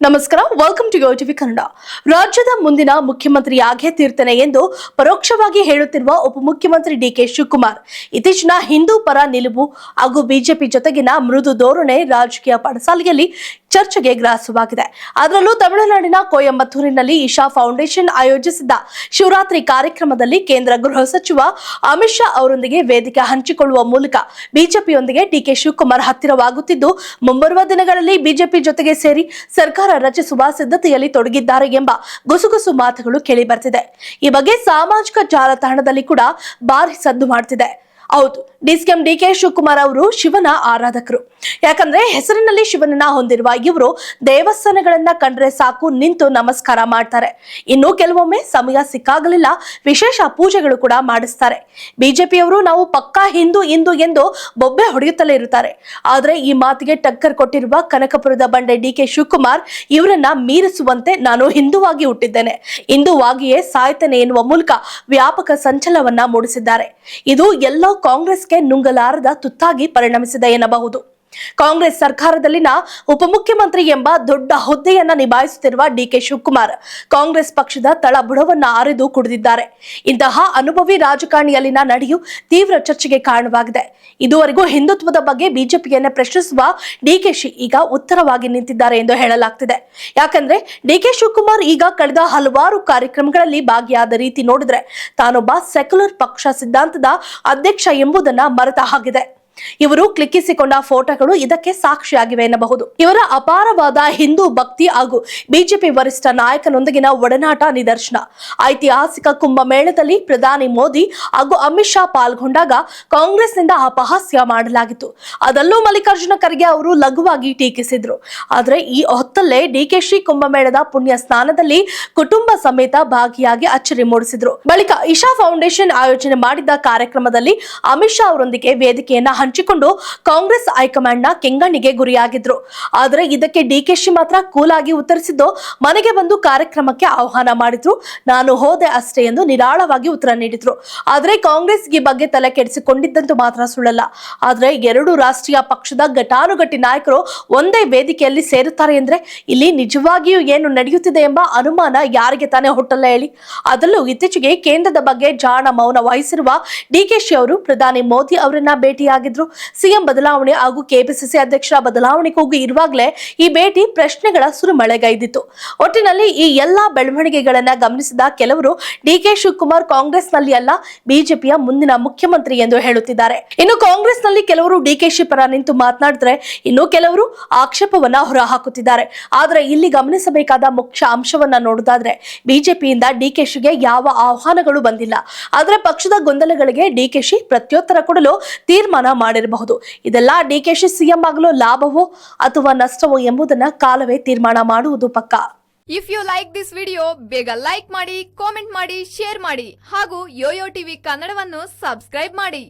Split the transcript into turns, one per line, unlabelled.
ನಮಸ್ಕಾರ welcome to TV Kannada ರಾಜ್ಯದ ಮುಂದಿನ ಮುಖ್ಯಮಂತ್ರಿಯಾಗೇ ತೀರ್ತೇನೆ ಎಂದು ಪರೋಕ್ಷವಾಗಿ ಹೇಳುತ್ತಿರುವ ಉಪಮುಖ್ಯಮಂತ್ರಿ ಡಿಕೆ ಶಿವಕುಮಾರ್. ಇತ್ತೀಚಿನ ಹಿಂದೂ ಪರ ನಿಲುವು ಹಾಗೂ ಬಿಜೆಪಿ ಜೊತೆಗಿನ ಮೃದು ಧೋರಣೆ ರಾಜಕೀಯ ಪಡಸಾಲೆಯಲ್ಲಿ ಚರ್ಚೆಗೆ ಗ್ರಾಸವಾಗಿದೆ. ಅದರಲ್ಲೂ ತಮಿಳುನಾಡಿನ ಕೊಯಂಬತ್ತೂರಿನಲ್ಲಿ ಇಶಾ ಫೌಂಡೇಶನ್ ಆಯೋಜಿಸಿದ್ದ ಶಿವರಾತ್ರಿ ಕಾರ್ಯಕ್ರಮದಲ್ಲಿ ಕೇಂದ್ರ ಗೃಹ ಸಚಿವ ಅಮಿತ್ ಶಾ ಅವರೊಂದಿಗೆ ವೇದಿಕೆ ಹಂಚಿಕೊಳ್ಳುವ ಮೂಲಕ ಬಿಜೆಪಿಯೊಂದಿಗೆ ಡಿಕೆ ಶಿವಕುಮಾರ್ ಹತ್ತಿರವಾಗುತ್ತಿದ್ದು, ಮುಂಬರುವ ದಿನಗಳಲ್ಲಿ ಬಿಜೆಪಿ ಜೊತೆಗೆ ಸೇರಿ ಸರ್ಕಾರ ರಚಿಸುವ ಸಿದ್ಧತೆಯಲ್ಲಿ ತೊಡಗಿದ್ದಾರೆ ಎಂಬ ಗುಸುಗುಸು ಮಾತುಗಳು ಕೇಳಿಬರ್ತಿದೆ ಈ ಬಗ್ಗೆ ಸಾಮಾಜಿಕ ಜಾಲತಾಣದಲ್ಲಿ ಕೂಡ ಬಾರಿ ಸದ್ದು ಮಾಡ್ತಿದೆ. ಹೌದು. ಡಿಸಿಎಂ ಡಿ ಕೆ ಶಿವಕುಮಾರ್ ಅವರು ಶಿವನ ಆರಾಧಕರು. ಯಾಕಂದ್ರೆ ಹೆಸರಿನಲ್ಲಿ ಶಿವನನ್ನ ಹೊಂದಿರುವ ಇವರು ದೇವಸ್ಥಾನಗಳನ್ನ ಕಂಡ್ರೆ ಸಾಕು, ನಿಂತು ನಮಸ್ಕಾರ ಮಾಡ್ತಾರೆ. ಇನ್ನು ಕೆಲವೊಮ್ಮೆ ಸಮಯ ಸಿಕ್ಕಾಗಲಿಲ್ಲ, ವಿಶೇಷ ಪೂಜೆಗಳು ಕೂಡ ಮಾಡಿಸ್ತಾರೆ. ಬಿಜೆಪಿಯವರು ನಾವು ಪಕ್ಕಾ ಹಿಂದೂ ಹಿಂದೂ ಎಂದು ಬೊಬ್ಬೆ ಹೊಡೆಯುತ್ತಲೇ ಇರುತ್ತಾರೆ. ಆದ್ರೆ ಈ ಮಾತಿಗೆ ಟಕ್ಕರ್ ಕೊಟ್ಟಿರುವ ಕನಕಪುರದ ಬಂಡೆ ಡಿ ಕೆ ಶಿವಕುಮಾರ್ ಇವರನ್ನ ಮೀರಿಸುವಂತೆ ನಾನು ಹಿಂದುವಾಗಿ ಹುಟ್ಟಿದ್ದೇನೆ. ಹಿಂದುವಾಗಿಯೇ ಸಾಯ್ತೇನೆ ಎನ್ನುವ ಮೂಲಕ ವ್ಯಾಪಕ ಸಂಚಲವನ್ನ ಮೂಡಿಸಿದ್ದಾರೆ. ಇದು ಎಲ್ಲೋ ಕಾಂಗ್ರೆಸ್ಗೆ ನುಂಗಲಾರದ ತುತ್ತಾಗಿ ಪರಿಣಮಿಸಿದೆ ಎನ್ನಬಹುದು. ಕಾಂಗ್ರೆಸ್ ಸರ್ಕಾರದಲ್ಲಿನ ಉಪಮುಖ್ಯಮಂತ್ರಿ ಎಂಬ ದೊಡ್ಡ ಹುದ್ದೆಯನ್ನ ನಿಭಾಯಿಸುತ್ತಿರುವ ಡಿಕೆ ಶಿವಕುಮಾರ್ ಕಾಂಗ್ರೆಸ್ ಪಕ್ಷದ ತಳಬುಡವನ್ನ ಅರಿದು ಕುಡಿದಿದ್ದಾರೆ. ಇಂತಹ ಅನುಭವಿ ರಾಜಕಾರಣಿಯಲ್ಲಿನ ನಡೆಯು ತೀವ್ರ ಚರ್ಚೆಗೆ ಕಾರಣವಾಗಿದೆ. ಇದುವರೆಗೂ ಹಿಂದುತ್ವದ ಬಗ್ಗೆ ಬಿಜೆಪಿಯನ್ನು ಪ್ರಶ್ನಿಸುವ ಡಿಕೆಶಿ ಈಗ ಉತ್ತರವಾಗಿ ನಿಂತಿದ್ದಾರೆ ಎಂದು ಹೇಳಲಾಗ್ತಿದೆ. ಯಾಕಂದ್ರೆ ಡಿಕೆ ಶಿವಕುಮಾರ್ ಈಗ ಕಳೆದ ಹಲವಾರು ಕಾರ್ಯಕ್ರಮಗಳಲ್ಲಿ ಭಾಗಿಯಾದ ರೀತಿ ನೋಡಿದ್ರೆ ತಾನೊಬ್ಬ ಸೆಕ್ಯುಲರ್ ಪಕ್ಷ ಸಿದ್ಧಾಂತದ ಅಧ್ಯಕ್ಷ ಎಂಬುದನ್ನ ಮರೆತ ಹಾಗಿದೆ. ಇವರು ಕ್ಲಿಕ್ಕಿಸಿಕೊಂಡ ಫೋಟೋಗಳು ಇದಕ್ಕೆ ಸಾಕ್ಷಿಯಾಗಿವೆ ಎನ್ನಬಹುದು. ಇವರ ಅಪಾರವಾದ ಹಿಂದೂ ಭಕ್ತಿ ಹಾಗೂ ಬಿಜೆಪಿ ವರಿಷ್ಠ ನಾಯಕನೊಂದಿಗಿನ ಒಡನಾಟ ನಿದರ್ಶನ. ಐತಿಹಾಸಿಕ ಕುಂಭಮೇಳದಲ್ಲಿ ಪ್ರಧಾನಿ ಮೋದಿ ಹಾಗೂ ಅಮಿತ್ ಶಾ ಪಾಲ್ಗೊಂಡಾಗ ಕಾಂಗ್ರೆಸ್ನಿಂದ ಅಪಹಾಸ್ಯ ಮಾಡಲಾಗಿತ್ತು. ಅದಲ್ಲೂ ಮಲ್ಲಿಕಾರ್ಜುನ ಖರ್ಗೆ ಅವರು ಲಘುವಾಗಿ ಟೀಕಿಸಿದ್ರು. ಆದರೆ ಈ ಹೊತ್ತಲ್ಲೇ ಡಿಕೆಶಿ ಕುಂಭಮೇಳದ ಪುಣ್ಯ ಸ್ನಾನದಲ್ಲಿ ಕುಟುಂಬ ಸಮೇತ ಭಾಗಿಯಾಗಿ ಅಚ್ಚರಿ ಮೂಡಿಸಿದ್ರು. ಬಳಿಕ ಇಶಾ ಫೌಂಡೇಶನ್ ಆಯೋಜನೆ ಮಾಡಿದ್ದ ಕಾರ್ಯಕ್ರಮದಲ್ಲಿ ಅಮಿತ್ ಶಾ ಅವರೊಂದಿಗೆ ವೇದಿಕೆಯನ್ನ ಹಂಚಿಕೊಂಡು ಕಾಂಗ್ರೆಸ್ ಹೈಕಮಾಂಡ್ನ ಕೆಂಗಣ್ಣಿಗೆ ಗುರಿಯಾಗಿದ್ರು. ಆದ್ರೆ ಇದಕ್ಕೆ ಡಿಕೆಶಿ ಮಾತ್ರ ಕೂಲ್ ಆಗಿ ಉತ್ತರಿಸಿದ್ದು ಮನೆಗೆ ಬಂದು ಕಾರ್ಯಕ್ರಮಕ್ಕೆ ಆಹ್ವಾನ ಮಾಡಿದ್ರು. ನಾನು ಹೋದೆ ಅಷ್ಟೇ ಎಂದು ನಿರಾಳವಾಗಿ ಉತ್ತರ ನೀಡಿದ್ರು. ಆದರೆ ಕಾಂಗ್ರೆಸ್ ಈ ಬಗ್ಗೆ ತಲೆ ಕೆಡಿಸಿಕೊಂಡಿದ್ದಂತೂ ಮಾತ್ರ ಸುಳ್ಳಲ್ಲ. ಆದ್ರೆ ಎರಡು ರಾಷ್ಟ್ರೀಯ ಪಕ್ಷದ ಘಟಾನುಘಟಿ ನಾಯಕರು ಒಂದೇ ವೇದಿಕೆಯಲ್ಲಿ ಸೇರುತ್ತಾರೆ ಎಂದ್ರೆ ಇಲ್ಲಿ ನಿಜವಾಗಿಯೂ ಏನು ನಡೆಯುತ್ತಿದೆ ಎಂಬ ಅನುಮಾನ ಯಾರಿಗೆ ತಾನೇ ಹುಟ್ಟಲ್ಲ ಹೇಳಿ. ಅದರಲ್ಲೂ ಇತ್ತೀಚೆಗೆ ಕೇಂದ್ರದ ಬಗ್ಗೆ ಜಾಣ ಮೌನ ವಹಿಸಿರುವ ಡಿಕೆಶಿ ಅವರು ಪ್ರಧಾನಿ ಮೋದಿ ಅವರನ್ನ ಸಿಎಂ ಬದಲಾವಣೆ ಹಾಗೂ ಕೆಪಿಸಿಸಿ ಅಧ್ಯಕ್ಷರ ಬದಲಾವಣೆ ಕೂಗು ಇರುವಾಗಲೇ ಈ ಭೇಟಿ ಪ್ರಶ್ನೆಗಳ ಸುರಿಮಳೆಗೈದಿತ್ತು ಒಟ್ಟಿನಲ್ಲಿ ಈ ಎಲ್ಲಾ ಬೆಳವಣಿಗೆಗಳನ್ನ ಗಮನಿಸಿದ ಕೆಲವರು ಡಿಕೆ ಶಿವಕುಮಾರ್ ಕಾಂಗ್ರೆಸ್ನಲ್ಲಿ ಅಲ್ಲ, ಬಿಜೆಪಿಯ ಮುಂದಿನ ಮುಖ್ಯಮಂತ್ರಿ ಎಂದು ಹೇಳುತ್ತಿದ್ದಾರೆ. ಇನ್ನು ಕಾಂಗ್ರೆಸ್ನಲ್ಲಿ ಕೆಲವರು ಡಿಕೆಶಿ ಪರ ನಿಂತು ಮಾತನಾಡಿದ್ರೆ ಇನ್ನು ಕೆಲವರು ಆಕ್ಷೇಪವನ್ನ ಹೊರಹಾಕುತ್ತಿದ್ದಾರೆ. ಆದ್ರೆ ಇಲ್ಲಿ ಗಮನಿಸಬೇಕಾದ ಮುಖ್ಯ ಅಂಶವನ್ನ ನೋಡುದಾದ್ರೆ, ಬಿಜೆಪಿಯಿಂದ ಡಿಕೆಶಿಗೆ ಯಾವ ಆಹ್ವಾನಗಳು ಬಂದಿಲ್ಲ. ಆದ್ರೆ ಪಕ್ಷದ ಗೊಂದಲಗಳಿಗೆ ಡಿಕೆಶಿ ಪ್ರತ್ಯುತ್ತರ ಕೊಡಲು ತೀರ್ಮಾನ ಮಾಡಿರಬಹುದು. ಇದೆಲ್ಲ ಡಿಕೆಶಿ ಸಿಎಂ ಆಗಲು ಲಾಭವೋ ಅಥವಾ ನಷ್ಟವೋ ಎಂಬುದನ್ನ ಕಾಲವೇ ತೀರ್ಮಾನ ಮಾಡುವುದು ಪಕ್ಕ.
If you like this video ಬೇಗ ಲೈಕ್ ಮಾಡಿ ಕಾಮೆಂಟ್ ಮಾಡಿ ಶೇರ್ ಮಾಡಿ ಹಾಗೂ ಯೋಯೋ ಟಿವಿ ಕನ್ನಡವನ್ನು ಸಬ್ಸ್ಕ್ರೈಬ್ ಮಾಡಿ.